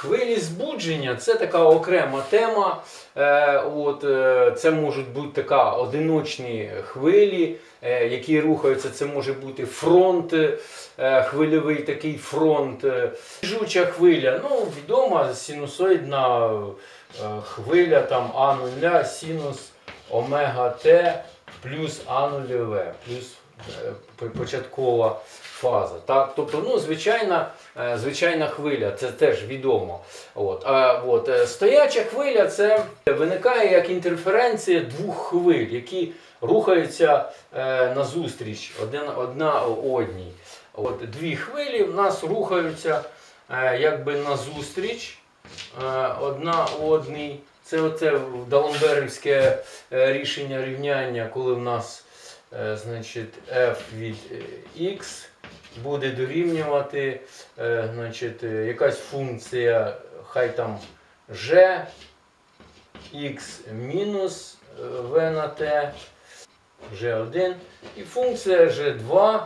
Хвилі збудження це така окрема тема. Е, от, е, це можуть бути така одиночні хвилі, е, які рухаються. Це може бути фронт, хвильовий такий фронт. Жуча хвиля, ну, відома синусоїдна хвиля там А0, синус омега Т плюс А0В, плюс е, по- початкова фаза. Так? Тобто, ну, звичайна, е, звичайна хвиля, це теж відомо. От. А, от, е, стояча хвиля це виникає як інтерференція двох хвиль, які рухаються е, назустріч один, одна одній. От, дві хвилі в нас рухаються е, якби назустріч е, одна одній. Це оце Даламберівське е, рішення рівняння, коли в нас е, значить, f від е, x буде дорівнювати е, значить, е, якась функція, хай там g, x мінус е, v на t, g1, і функція g2,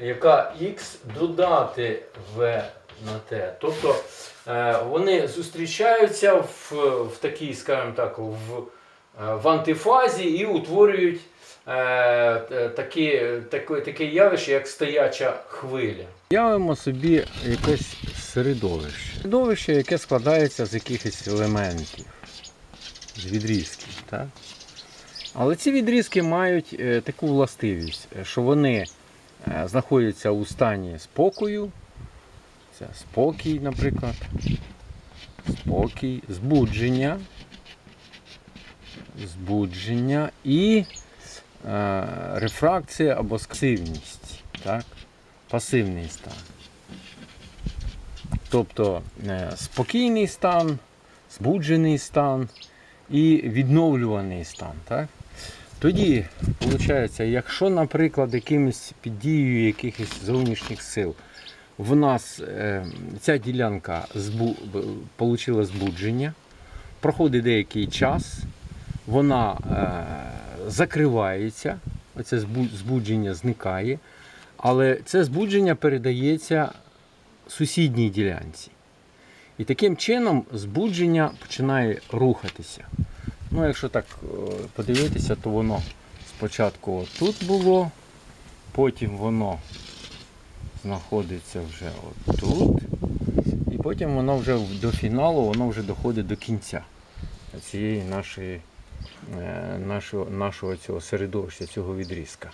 яка x додати v на t. Тобто е, вони зустрічаються в, в такій, скажімо так, в, е, в антифазі і утворюють е, е, такі, таке, таке явище, як стояча хвиля. Уявимо собі якесь середовище. Середовище, яке складається з якихось елементів, з відрізків. Так? Але ці відрізки мають е, таку властивість, е, що вони е, знаходяться у стані спокою. Це спокій, наприклад. Спокій, збудження. Збудження і е, рефракція або сксивність. Так? Пасивний стан. Тобто е, спокійний стан, збуджений стан і відновлюваний стан. Так? Тоді, виходить, якщо, наприклад, якимось під дією якихось зовнішніх сил в нас е, ця ділянка збу, получила збудження, проходить деякий час, вона е, закривається, оце збудження зникає, але це збудження передається сусідній ділянці. І таким чином збудження починає рухатися. Ну, якщо так е, подивитися, то воно спочатку тут було, потім воно знаходиться вже отут. І потім воно вже до фіналу, воно вже доходить до кінця цієї нашої, нашого, нашого цього середовища, цього відрізка.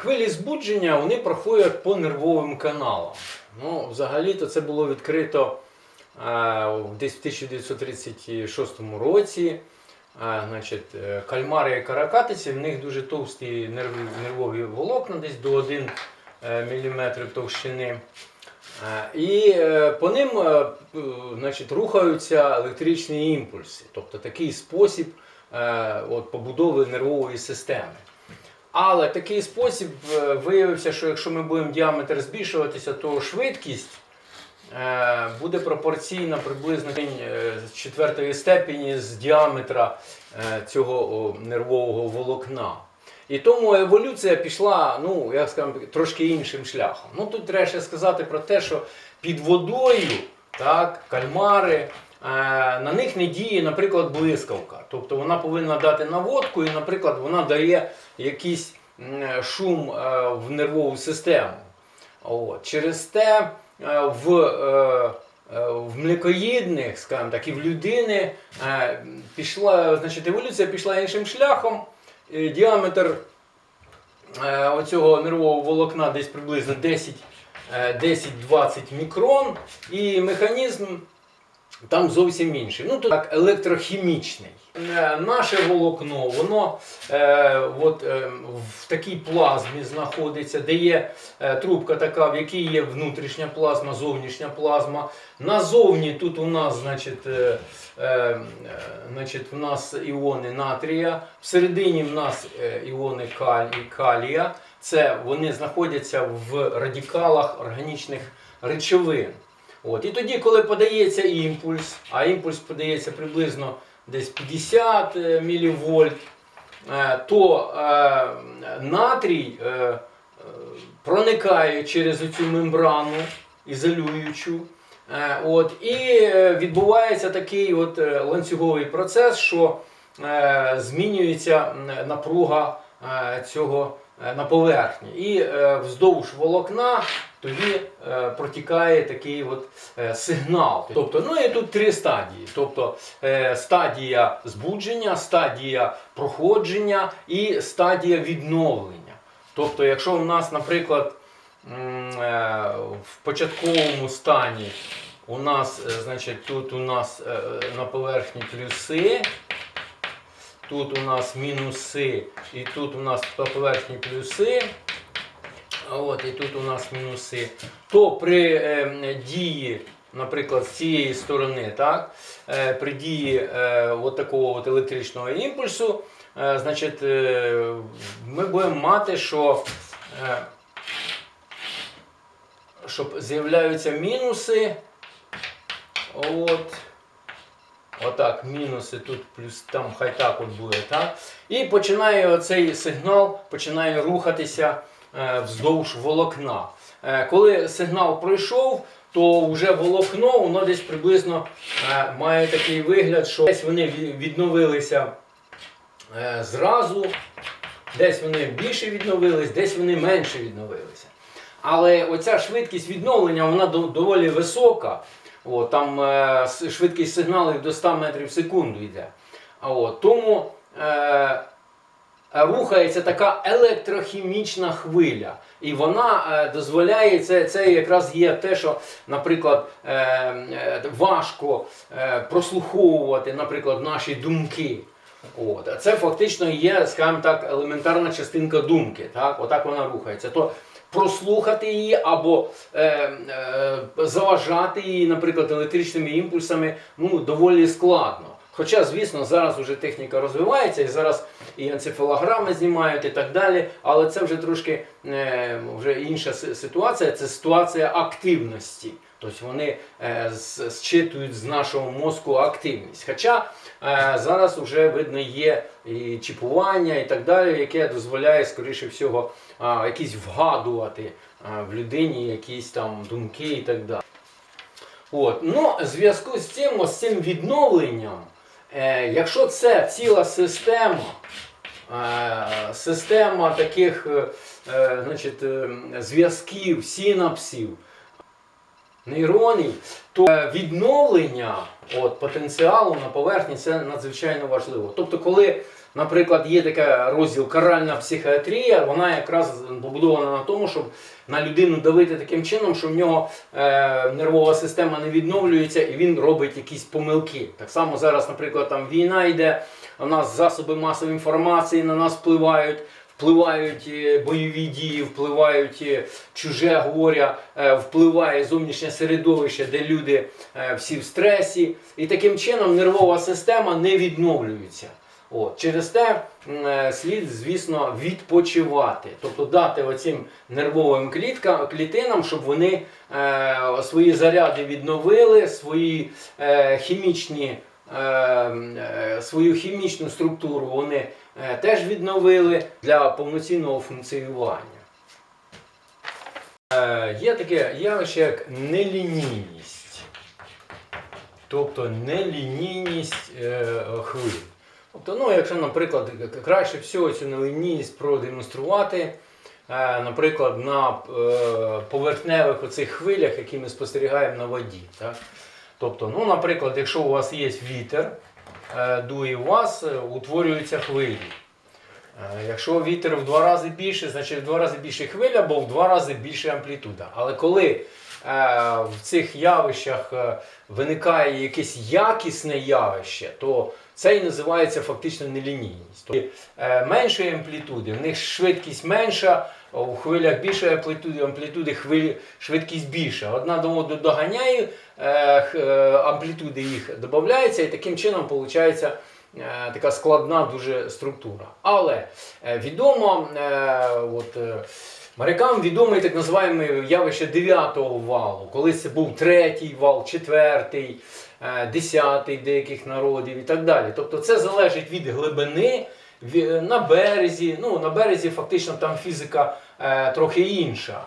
Хвилі збудження вони проходять по нервовим каналам. Ну, взагалі-то це було відкрито е, десь в 1936 році. Е, Значить, е, кальмари і каракатиці, в них дуже товсті нервові волокна, десь до 1 мм товщини. Е, І е, по ним е, значить, рухаються електричні імпульси, тобто такий спосіб е, от, побудови нервової системи. Але такий спосіб е, виявився, що якщо ми будемо діаметр збільшуватися, то швидкість е, буде пропорційна приблизно е, з четвертої степені з діаметра цього нервового волокна. І тому еволюція пішла, ну, як скажемо, трошки іншим шляхом. Ну тут треба ще сказати про те, що під водою так, кальмари, на них не діє, наприклад, блискавка. Тобто вона повинна дати наводку, і, наприклад, вона дає якийсь шум е, в нервову систему. От. Через те е, в, е, в млекоїдних, скажімо так, і в людини пішла, значить, еволюція пішла іншим шляхом. Діаметр оцього нервового волокна десь приблизно 10, е, 10-20 мікрон, і механізм там зовсім інший. Ну, то так електрохімічний. Е, Наше волокно, воно е, от, е, в такій плазмі знаходиться, де є е, трубка така, в якій є внутрішня плазма, зовнішня плазма. Назовні тут у нас, значить, е, е, значить, в нас іони натрія, всередині в нас е, іони калій, калія. Це вони знаходяться в радикалах органічних речовин. От. І тоді, коли подається імпульс, а імпульс подається приблизно десь 50 е, мВ, то е, натрій е, е, проникає через цю мембрану ізолюючу. От, і відбувається такий от ланцюговий процес, що змінюється напруга цього на поверхні. І е, вздовж волокна тоді е, протікає такий от е, сигнал. Тобто, ну і тут три стадії. Тобто е, стадія збудження, стадія проходження і стадія відновлення. Тобто, якщо у нас, наприклад, е, в початковому стані у нас, е, значить, тут у нас е, на поверхні плюси, тут у нас мінуси, і тут у нас на поверхні плюси. От, і тут у нас мінуси. То при е, дії, наприклад, з цієї сторони, так, е, при дії е, от такого от електричного імпульсу, е, значить, е, ми будемо мати, що, е, щоб з'являються мінуси. От. Отак, мінуси тут, плюс там хай так от буде. Так? І починає оцей сигнал починає рухатися е, вздовж волокна. Е, коли сигнал пройшов, то вже волокно воно десь приблизно е, має такий вигляд, що десь вони відновилися е, зразу, десь вони більше відновились, десь вони менше відновилися. Але оця швидкість відновлення вона доволі висока. О, там е, швидкість сигналів до 100 метрів в секунду йде. От, тому е, рухається така електрохімічна хвиля. І вона е, дозволяє, це, це якраз є те, що, наприклад, е, е, важко е, прослуховувати, наприклад, наші думки. От. Це фактично є, скажімо так, елементарна частинка думки. Так? Отак вона рухається. То прослухати її або е, е, заважати її, наприклад, електричними імпульсами, ну, доволі складно. Хоча, звісно, зараз вже техніка розвивається, і зараз і енцефалограми знімають і так далі, але це вже трошки е, вже інша ситуація, це ситуація активності. Тобто вони е, зчитують з нашого мозку активність. Хоча е, зараз вже видно є і чіпування і так далі, яке дозволяє, скоріше всього, якісь вгадувати в людині якісь там думки і так далі. От. Ну, в зв'язку з цим, ось цим відновленням, якщо це ціла система, е, система таких е, е, значить, е, зв'язків, синапсів, нейронів, то е, відновлення от, потенціалу на поверхні це надзвичайно важливо. Тобто, коли, наприклад, є така розділ каральна психіатрія, вона якраз побудована на тому, щоб на людину давити таким чином, що в нього е, нервова система не відновлюється і він робить якісь помилки. Так само зараз, наприклад, там війна йде, у нас засоби масової інформації на нас впливають. Впливають е, бойові дії, впливають е, чуже горя, е, впливає зовнішнє середовище, де люди всі в стресі. І таким чином нервова система не відновлюється. От. Через те е, слід, звісно, відпочивати, тобто дати оцим нервовим кліткам, клітинам, щоб вони е, свої заряди відновили, свої е, хімічні, е, е, свою хімічну структуру вони е, теж відновили для повноцінного функціонування. Є таке явище, як нелінійність. Тобто нелінійність хвиль. Тобто, ну, якщо, наприклад, краще всього цю нелінійність продемонструвати, е, наприклад, на е, поверхневих оцих хвилях, які ми спостерігаємо на воді. Так? Тобто, ну, наприклад, якщо у вас є вітер, е, дує у вас, утворюються хвилі. Якщо вітер в два рази більше, значить в два рази більше хвиля, бо в два рази більше амплітуда. Але коли в цих явищах виникає якесь якісне явище, то це і називається фактично нелінійність. Тобто, е, меншої амплітуди, в них швидкість менша, у хвилях більше амплітуди, амплітуди хвилі, швидкість більша. Одна до одної доганяє, е, е, амплітуди їх додається, і таким чином виходить така складна дуже структура. Але відомо, от, морякам відоме так називаємо явище дев'ятого валу, коли це був третій вал, четвертий, е, десятий деяких народів і так далі. Тобто це залежить від глибини. На березі, ну на березі фактично там фізика е, трохи інша.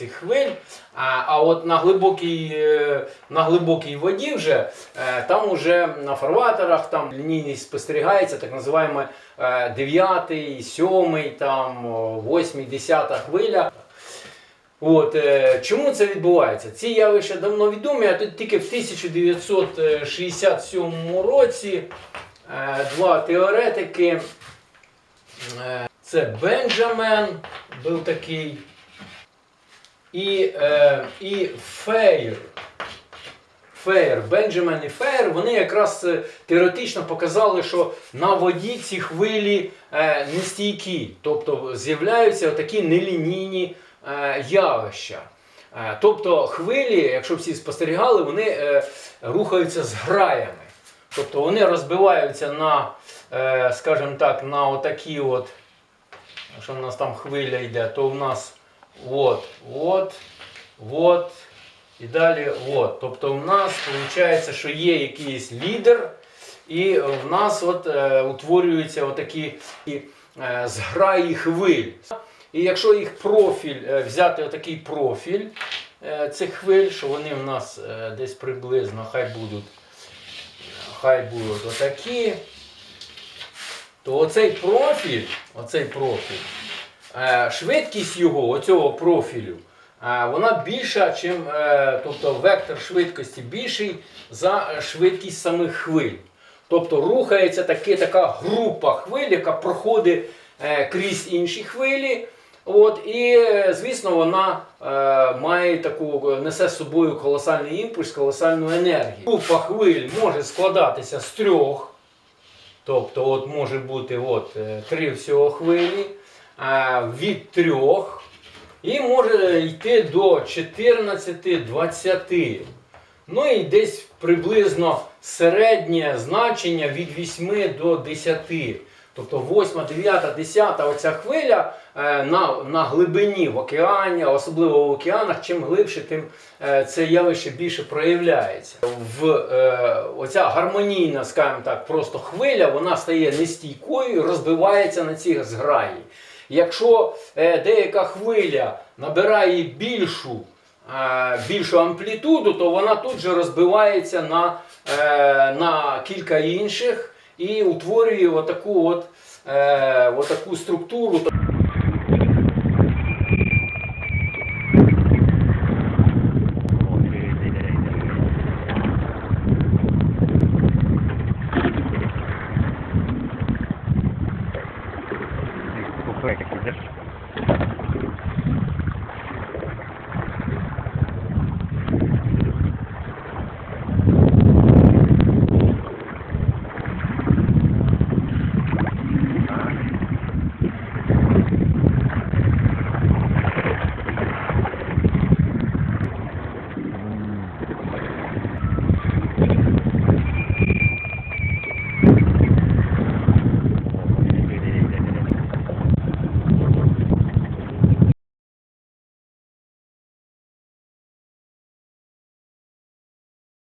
Оцих хвиль. А, а от на глибокій, е, на глибокій воді вже е, там уже на фарватерах там лінійність спостерігається, так називаємо 9, 7, там 8, 10 хвиля. От, е, чому це відбувається? Ці явища давно відомі, а тут тільки в 1967 році е, два теоретики. е, Це Бенджамен був такий і, е, і Фейр. Фейр, Бенджамен і Фейр, вони якраз е, теоретично показали, що на воді ці хвилі е, нестійкі, тобто з'являються такі нелінійні е, явища. Е, тобто хвилі, якщо всі спостерігали, вони е, рухаються з граями. Тобто вони розбиваються на, е, скажімо так, на отакі от, якщо в нас там хвиля йде, то в нас от, от, от, і далі от. Тобто в нас виходить, що є якийсь лідер, і в нас от, е, утворюються отакі е, зграї хвиль. І якщо їх профіль, е, взяти отакий профіль е, цих хвиль, що вони в нас е, десь приблизно, хай будуть, хай будуть отакі, то оцей профіль, оцей профіль, швидкість його, оцього профілю, е, вона більша, чим, е, тобто вектор швидкості більший за е, швидкість самих хвиль. Тобто рухається таки, така група хвиль, яка проходить е, крізь інші хвилі. От, і, е, звісно, вона е, має таку, несе з собою колосальний імпульс, колосальну енергію. Група хвиль може складатися з трьох. Тобто, от може бути от, е, три всього хвилі е, від трьох. І може йти до 14-20. Ну і десь приблизно середнє значення від 8 до 10. Тобто 8, 9, 10 оця хвиля е, на, на глибині в океані, особливо в океанах, чим глибше, тим е, це явище більше проявляється. В, е, оця гармонійна, скажімо так, просто хвиля, вона стає нестійкою, розбивається на ці зграї. Якщо е, деяка хвиля набирає більшу, е, більшу амплітуду, то вона тут же розбивається на, е, на кілька інших і утворює отаку, от, отаку структуру.